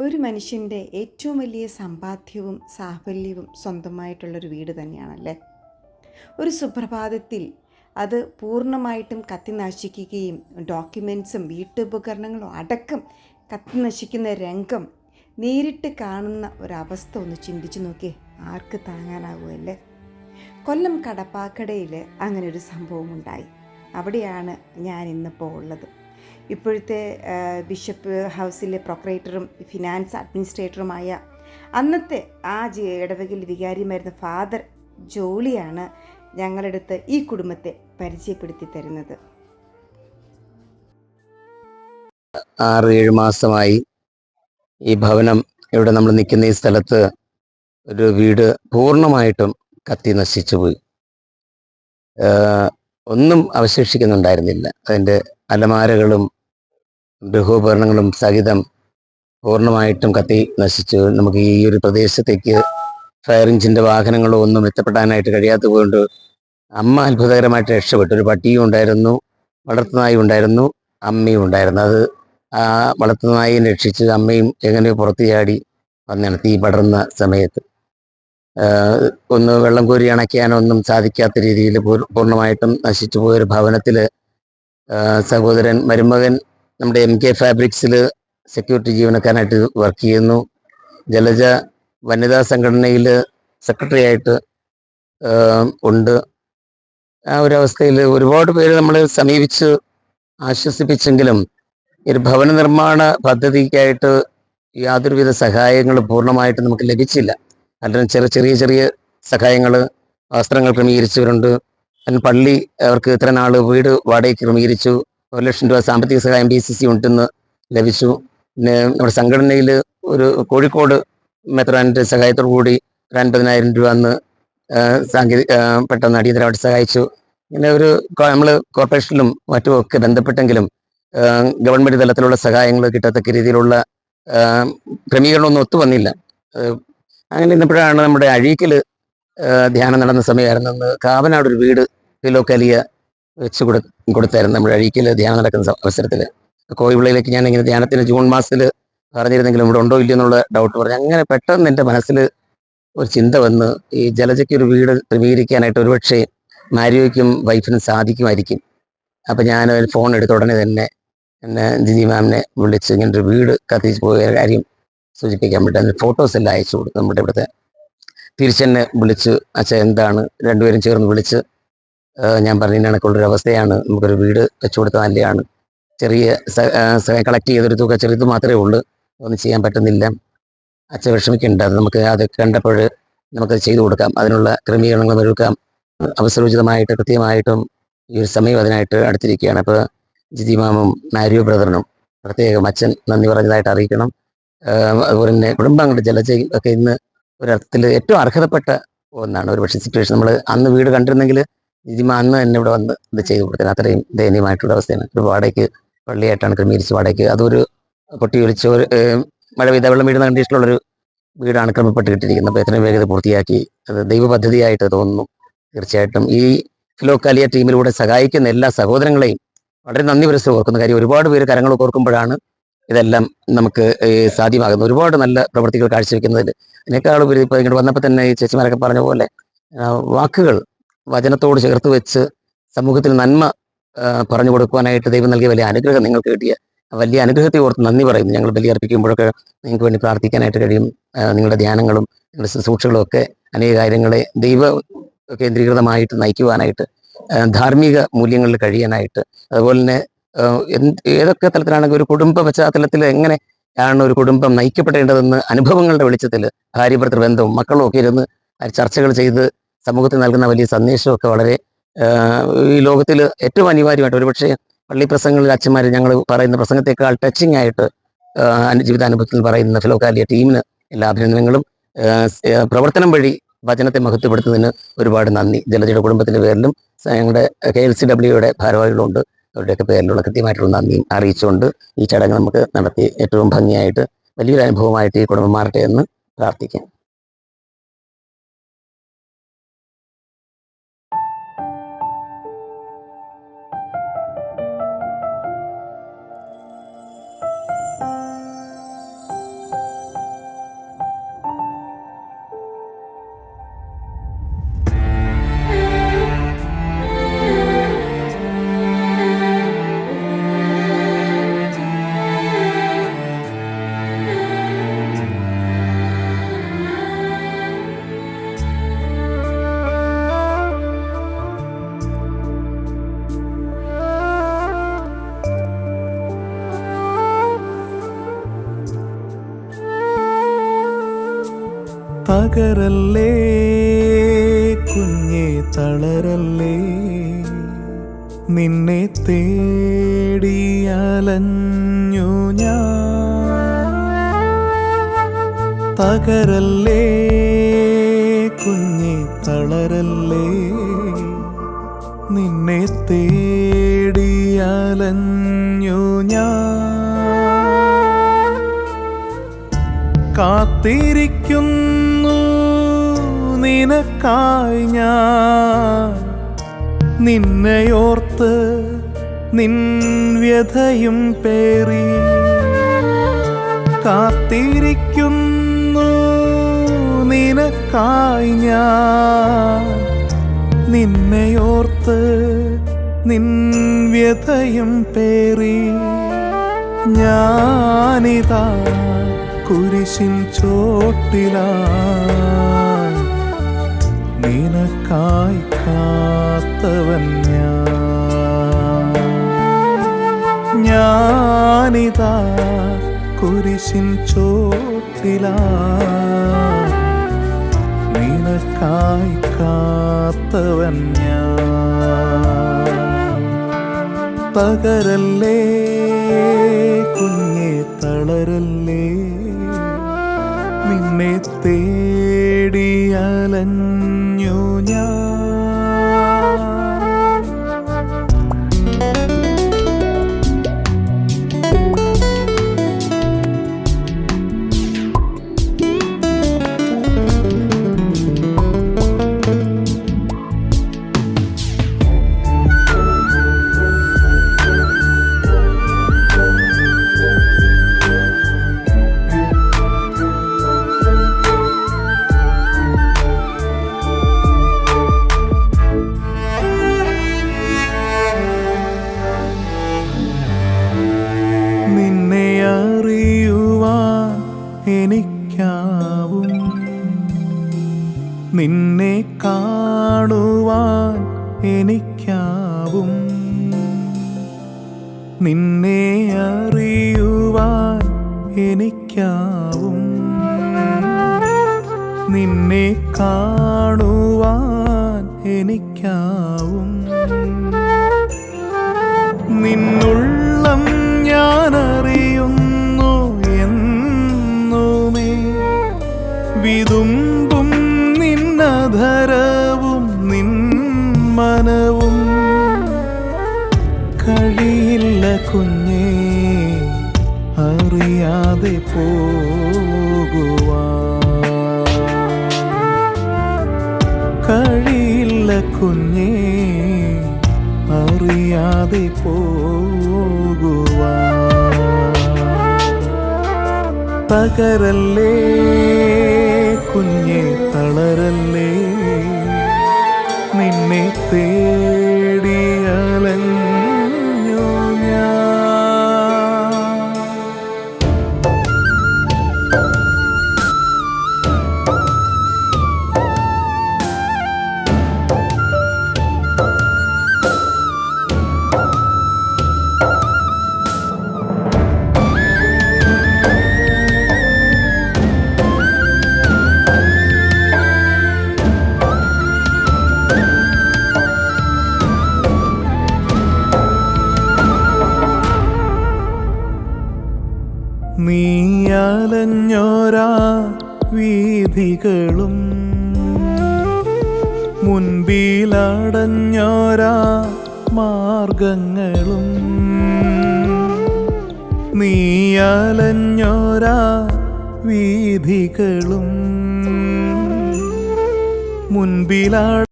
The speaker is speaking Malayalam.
ഒരു മനുഷ്യന്റെ ഏറ്റവും വലിയ സമ്പാദ്യവും സാഫല്യവും സ്വന്തമായിട്ടുള്ളൊരു വീട് തന്നെയാണല്ലേ? ഒരു സുപ്രഭാതത്തിൽ അത് പൂർണമായിട്ടും കത്തി നശിക്കുകയും ഡോക്യുമെൻസും വീട്ടുപകരണങ്ങളും അടക്കം കത്തിനശിക്കുന്ന രംഗം നേരിട്ട് കാണുന്ന ഒരവസ്ഥ ഒന്ന് ചിന്തിച്ചു നോക്കിയേ ആർക്ക് താങ്ങാനാവുമല്ലേ? കൊല്ലം കടപ്പാക്കടയിൽ അങ്ങനെ ഒരു സംഭവം ഉണ്ടായി അവിടെയാണ് ഞാൻ ഇന്നിപ്പോൾ ഉള്ളത്. ഇപ്പോഴത്തെ ബിഷപ്പ് ഹൗസിലെ പ്രൊക്രേറ്ററും ഫിനാൻസ് അഡ്മിനിസ്ട്രേറ്ററുമായ അന്നത്തെ ആ ഇടവകിൽ വികാരിയുമായിരുന്ന ഫാദർ ജോളിയാണ് ഞങ്ങളെടുത്ത് ഈ കുടുംബത്തെ പരിചയപ്പെടുത്തി തരുന്നത്. ആറ് ഏഴ് മാസമായി ഈ ഭവനം ഇവിടെ നമ്മൾ നിൽക്കുന്ന ഈ സ്ഥലത്ത് ഒരു വീട് പൂർണമായിട്ടും കത്തി നശിച്ചു പോയി. ഒന്നും അവശേഷിക്കുന്നുണ്ടായിരുന്നില്ല. അതിന്റെ അലമാരകളും ഗൃഹോപകരണങ്ങളും സഹിതം പൂർണമായിട്ടും കത്തി നശിച്ചു. നമുക്ക് ഈ ഒരു പ്രദേശത്തേക്ക് ഫയർ എഞ്ചിന്റെ വാഹനങ്ങളോ ഒന്നും എത്തപ്പെടാനായിട്ട് കഴിയാത്തത് കൊണ്ട് അമ്മ അത്ഭുതകരമായിട്ട് രക്ഷപ്പെട്ടു. ഒരു പട്ടിയും ഉണ്ടായിരുന്നു വളർത്തുനായും ഉണ്ടായിരുന്നു അമ്മയും ഉണ്ടായിരുന്നു. അത് ആ വളർത്തുനായി രക്ഷിച്ച് അമ്മയും എങ്ങനെയോ പുറത്തു ചാടി വന്നാണ് തീ പടർന്ന സമയത്ത്. ഒന്ന് വെള്ളം കോരി അണയ്ക്കാനൊന്നും സാധിക്കാത്ത രീതിയിൽ പൂർ- പൂർണമായിട്ടും നശിച്ചു പോയൊരു ഭവനത്തിൽ സഹോദരൻ മരുമകൻ നമ്മുടെ എം കെ ഫാബ്രിക്സിൽ സെക്യൂരിറ്റി ജീവനക്കാരനായിട്ട് വർക്ക് ചെയ്യുന്നു. ജലജ വനിതാ സംഘടനയിൽ സെക്രട്ടറി ആയിട്ട് ഉണ്ട്. ആ ഒരു അവസ്ഥയിൽ ഒരുപാട് പേര് നമ്മൾ സമീപിച്ച് ആശ്വസിപ്പിച്ചെങ്കിലും ഒരു ഭവന നിർമ്മാണ പദ്ധതിക്കായിട്ട് യാതൊരുവിധ സഹായങ്ങളും പൂർണമായിട്ട് നമുക്ക് ലഭിച്ചില്ല. അല്ലെങ്കിൽ ചെറിയ ചെറിയ ചെറിയ സഹായങ്ങൾ വസ്ത്രങ്ങൾ ക്രമീകരിച്ചവരുണ്ട്. പള്ളി അവർക്ക് ഇത്ര നാൾ വീട് വാടകയ്ക്ക് ക്രമീകരിച്ചു. ഒരു ലക്ഷം രൂപ സാമ്പത്തിക സഹായം ഡി സി സി ഉണ്ടെന്ന് ലഭിച്ചു. പിന്നെ നമ്മുടെ സംഘടനയിൽ ഒരു കോഴിക്കോട് മെത്രാന്റെ സഹായത്തോടു കൂടി ഒരു അൻപതിനായിരം രൂപ അന്ന് സാങ്കേതിക പെട്ടെന്ന് അടിയന്തരമായിട്ട് സഹായിച്ചു. ഇങ്ങനെ ഒരു നമ്മൾ കോർപ്പറേഷനിലും മറ്റും ഒക്കെ ബന്ധപ്പെട്ടെങ്കിലും ഗവൺമെന്റ് തലത്തിലുള്ള സഹായങ്ങൾ കിട്ടത്തക്ക രീതിയിലുള്ള ക്രമീകരണമൊന്നും ഒത്തു വന്നില്ല. അങ്ങനെ ഇന്നപ്പോഴാണ് നമ്മുടെ അഴീക്കൽ ധ്യാനം നടന്ന സമയമായിരുന്നു. കാവനാട് ഒരു വീട് ഫിലോക്കലിയ വെച്ച് കൊടു കൊടുത്തായിരുന്നു. നമ്മുടെ അഴീക്കൽ ധ്യാനം നടക്കുന്ന അവസരത്തിൽ കോഴിവിളയിലേക്ക് ഞാൻ ഇങ്ങനെ ധ്യാനത്തിന് ജൂൺ മാസത്തിൽ പറഞ്ഞിരുന്നെങ്കിലും ഇവിടെ ഉണ്ടോ ഇല്ലയോ എന്നുള്ള ഡൗട്ട് പറഞ്ഞു അങ്ങനെ പെട്ടെന്ന് എന്റെ മനസ്സിൽ ഒരു ചിന്ത വന്ന് ഈ ജലജയ്ക്ക് ഒരു വീട് ക്രമീകരിക്കാനായിട്ട് ഒരുപക്ഷെ മാരിയോയ്ക്കും വൈഫിനും സാധിക്കുമായിരിക്കും. അപ്പം ഞാൻ ഒരു ഫോൺ എടുത്ത ഉടനെ തന്നെ എന്നെ ജിജി മാമിനെ വിളിച്ച് ഇങ്ങനെ ഒരു വീട് കത്തിച്ച് പോയ കാര്യം സൂചിപ്പിക്കാൻ വേണ്ടി അതിന് ഫോട്ടോസ് എല്ലാം അയച്ചു കൊടുത്തു നമ്മുടെ ഇവിടുത്തെ തിരിച്ചെന്നെ വിളിച്ച് അച്ഛൻ എന്താണ്? രണ്ടുപേരും ചേർന്ന് വിളിച്ച് ഞാൻ പറഞ്ഞ കണക്കുള്ളൊരു അവസ്ഥയാണ്. നമുക്കൊരു വീട് വെച്ചു കൊടുത്ത നല്ലതാണ്. ചെറിയ കളക്ട് ചെയ്തൊരു തുക ചെറുത് മാത്രമേ ഉള്ളൂ. ഒന്നും ചെയ്യാൻ പറ്റുന്നില്ല. അച്ഛൻ വിഷമിക്കേണ്ട. അത് നമുക്ക് അത് കണ്ടപ്പോൾ നമുക്കത് ചെയ്തു കൊടുക്കാം. അതിനുള്ള ക്രമീകരണങ്ങൾ ഒരുക്കാം. അവസരോചിതമായിട്ട് കൃത്യമായിട്ടും ഈ ഒരു സമയം അതിനായിട്ട് അടുത്തിരിക്കുകയാണ്. അപ്പോൾ ജിതിമാമും നാരിയു ബ്രദറിനും പ്രത്യേകം അച്ഛൻ നന്ദി പറഞ്ഞതായിട്ട് അറിയിക്കണം. അതുപോലെ തന്നെ കുടുംബാംഗങ്ങളുടെ ജലജയും ഒക്കെ ഇന്ന് ഒരർത്ഥത്തിൽ ഏറ്റവും അർഹതപ്പെട്ട ഒന്നാണ്. ഒരു പക്ഷേ സിറ്റുവേഷൻ നമ്മൾ അന്ന് വീട് കണ്ടിരുന്നെങ്കിൽ ജിതിമ അന്ന് തന്നെ ഇവിടെ വന്ന് ഇത് ചെയ്തു കൊടുത്തത്. അത്രയും ദയനീയമായിട്ടുള്ള അവസ്ഥയാണ്. ഒരു വാടകയ്ക്ക് പള്ളിയായിട്ടാണ് ക്രമീകരിച്ച് വാടകയ്ക്ക്. അതൊരു പൊട്ടി ഒലിച്ച് ഒരു മഴ പെയ്ത വെള്ളം വീഴുന്ന കണ്ടീഷനിലുള്ളൊരു വീടാണ് ക്രമപ്പെട്ടിട്ടിരിക്കുന്നത്. അപ്പോൾ എത്രയും വേഗത പൂർത്തിയാക്കി. അത് ദൈവ പദ്ധതിയായിട്ട് തോന്നുന്നു. തീർച്ചയായിട്ടും ഈ ഫിലോക്കാലിയ ടീമിലൂടെ സഹായിക്കുന്ന എല്ലാ സഹോദരങ്ങളെയും വളരെ നന്ദി പുരസ്സരം ഓർക്കുന്ന കാര്യം. ഒരുപാട് പേര് കരങ്ങൾ ഓർക്കുമ്പോഴാണ് ഇതെല്ലാം നമുക്ക് സാധ്യമാകുന്നത്. ഒരുപാട് നല്ല പ്രവൃത്തികൾ കാഴ്ചവെക്കുന്നതിൽ. അതിനേക്കാളും ഇപ്പോൾ ഇങ്ങോട്ട് വന്നപ്പോൾ തന്നെ ഈ ചേച്ചിമാരൊക്കെ പറഞ്ഞ പോലെ വാക്കുകൾ വചനത്തോട് ചേർത്ത് വെച്ച് സമൂഹത്തിൽ നന്മ പറഞ്ഞു കൊടുക്കുവാനായിട്ട് ദൈവം നൽകിയ വലിയ അനുഗ്രഹം നിങ്ങൾ കിട്ടിയ വലിയ അനുഗ്രഹത്തെ ഓർത്ത് നന്ദി പറയുന്നു. ഞങ്ങൾ ബലിയർപ്പിക്കുമ്പോഴൊക്കെ നിങ്ങൾക്ക് വേണ്ടി പ്രാർത്ഥിക്കാനായിട്ട് കഴിയും. നിങ്ങളുടെ ധ്യാനങ്ങളും നിങ്ങളുടെ ശുശ്രൂഷകളും ഒക്കെ അനേക കാര്യങ്ങളെ ദൈവ കേന്ദ്രീകൃതമായിട്ട് നയിക്കുവാനായിട്ട് ധാർമ്മിക മൂല്യങ്ങളിൽ കഴിയാനായിട്ട് അതുപോലെ തന്നെ ഏതൊക്കെ തലത്തിലാണെങ്കിൽ ഒരു കുടുംബ പശ്ചാത്തലത്തിൽ എങ്ങനെ ആണ് ഒരു കുടുംബം നയിക്കപ്പെടേണ്ടതെന്ന് അനുഭവങ്ങളുടെ വെളിച്ചത്തിൽ ഭാര്യഭർത്തൃ ബന്ധവും മക്കളും ഒക്കെ ഇരുന്ന് ചർച്ചകൾ ചെയ്ത് സമൂഹത്തിൽ നൽകുന്ന വലിയ സന്ദേശമൊക്കെ വളരെ ഈ ലോകത്തിൽ ഏറ്റവും അനിവാര്യമായിട്ട് ഒരുപക്ഷെ പള്ളി പ്രസംഗങ്ങളിൽ അച്ഛന്മാർ ഞങ്ങൾ പറയുന്ന പ്രസംഗത്തെക്കാൾ ടച്ചിങ് ആയിട്ട് ജീവിതാനുഭവത്തിൽ പറയുന്ന ഫിലോക്കാലിയ ടീമിന് എല്ലാ അഭിനന്ദനങ്ങളും. പ്രവർത്തനം വഴി വചനത്തെ മഹത്വപ്പെടുത്തുന്നതിന് ഒരുപാട് നന്ദി. ജലജയുടെ കുടുംബത്തിന്റെ പേരിലും ഞങ്ങളുടെ കെ എൽ സി ഡബ്ല്യുയുടെ ഭാരവാഹികളുണ്ട്. അവരുടെയൊക്കെ പേരിലുള്ള കൃത്യമായിട്ടുള്ള നന്ദി അറിയിച്ചുകൊണ്ട് ഈ ചടങ്ങ് നമുക്ക് നടത്തി ഏറ്റവും ഭംഗിയായിട്ട് വലിയൊരു അനുഭവമായിട്ട് ഈ കുടുംബം മാറട്ടെ എന്ന് പ്രാർത്ഥിക്കാം തകരല്ലേ കുഞ്ഞെ തളരല്ലേ? നിന്നെ തേടിയലഞ്ഞു ഞാൻ. തകരല്ലേ കുഞ്ഞെ തളരല്ലേ? നിന്നെ തേടിയലഞ്ഞു ഞാൻ. കാത്തിരിക്കുന്നു നിനക്കായി ഞാൻ നിന്നെയോർത്ത് നിൻ വ്യഥയും പേറി കാത്തിരിക്കുന്നു. നിനക്കായി ഞാൻ നിന്നെയോർത്ത് നിൻ വ്യഥയും പേറി ഞാനിതാ കുരിശിൻ ചോട്ടിലായി നിനക്കായി കാത്തവൻ ഞാൻ. ഞാനിതാ കുരിശിൻ ചോട്ടിലായി നിനക്കായി കാത്തവൻ ഞാൻ. തകരല്ലേ കുഞ്ഞെ തളരല്ലേ? നിന്നെ തേടിയലഞ്ഞു ഞാൻ. നിന്നെ കാണുവാൻ എനിക്കാവും. നിന്നെ അറിയുവാൻ എനിക്കാവും. നിന്നെ കാണുവാൻ എനിക്കാവും. നിന്നുള്ളം ഞാൻ കുഞ്ഞേ അറിയാതെ പോകുവാ. കഴിയില്ല കുഞ്ഞേ അറിയാതെ പോകുവാ. തകരല്ലേ കുഞ്ഞെ തളരല്ലേ? നിന്നെ തേടിയലഞ്ഞു വീഥികളും മുൻപിലടഞ്ഞോരാ മാർഗങ്ങളും. നീയാലഞ്ഞോരാ വീഥികളും. മുൻപിലാ